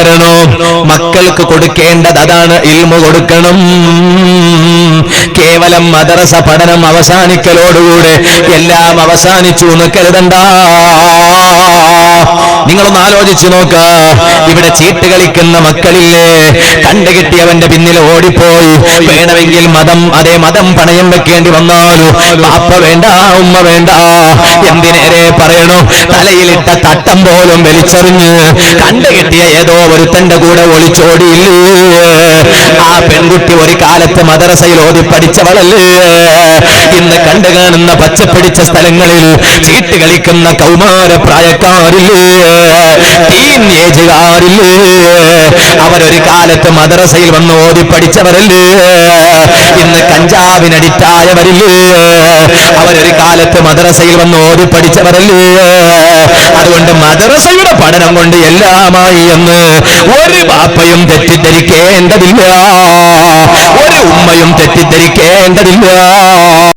വളരണോ മക്കൾക്ക് കൊടുക്കേണ്ടത് അതാണ് ഇൽമു കൊടുക്കണം. കേവലം മദ്രസ പഠനം അവസാനിക്കലോടുകൂടെ എല്ലാം അവസാനിച്ചു എന്ന് കരുതണ്ട. നിങ്ങളൊന്ന് ആലോചിച്ചു നോക്ക. ഇവിടെ ചീട്ട് കളിക്കുന്ന മക്കളില്ലേ? കണ്ടുകിട്ടിയവന്റെ പിന്നിൽ ഓടിപ്പോയി. വേണമെങ്കിൽ മതം അതേ മതം പണയം വെക്കേണ്ടി വന്നാലും? പാപ്പ വേണ്ട ഉമ്മ വേണ്ട. എന്തിനേരെ പറയണോ? തലയിലിട്ട തട്ടം പോലും വലിച്ചെറിഞ്ഞ് കണ്ടുകിട്ടിയ ഏതോ ഒരുത്തന്റെ കൂടെ ഒളിച്ചോടിയില്ലേ? ആ പെൺകുട്ടി ഒരു കാലത്ത് മദ്രസയിൽ ഓതി പഠിച്ചവളല്ലേ? ഇന്ന് കണ്ടു കാണുന്ന പച്ചപ്പിടിച്ച സ്ഥലങ്ങളിൽ ചീട്ട് കളിക്കുന്ന കൗമാര പ്രായക്കാരില്ലേ? അവരൊരു കാലത്ത് മദ്രസയിൽ വന്ന് ഓതി പഠിച്ചവരല്ലേ? ഇന്ന് കഞ്ചാവിനടിറ്റായവരില്ലേ അവരൊരു കാലത്ത് മദ്രസയിൽ വന്ന് ഓതി പഠിച്ചവരല്ലേ? അതുകൊണ്ട് മദ്രസയുടെ പഠനം കൊണ്ട് എല്ലാമായി എന്ന് ഒരു ബാപ്പയും തെറ്റിദ്ധരിക്കേണ്ടതില്ല. ഒരു ഉമ്മയും തെറ്റിദ്ധരിക്കേണ്ടതില്ല.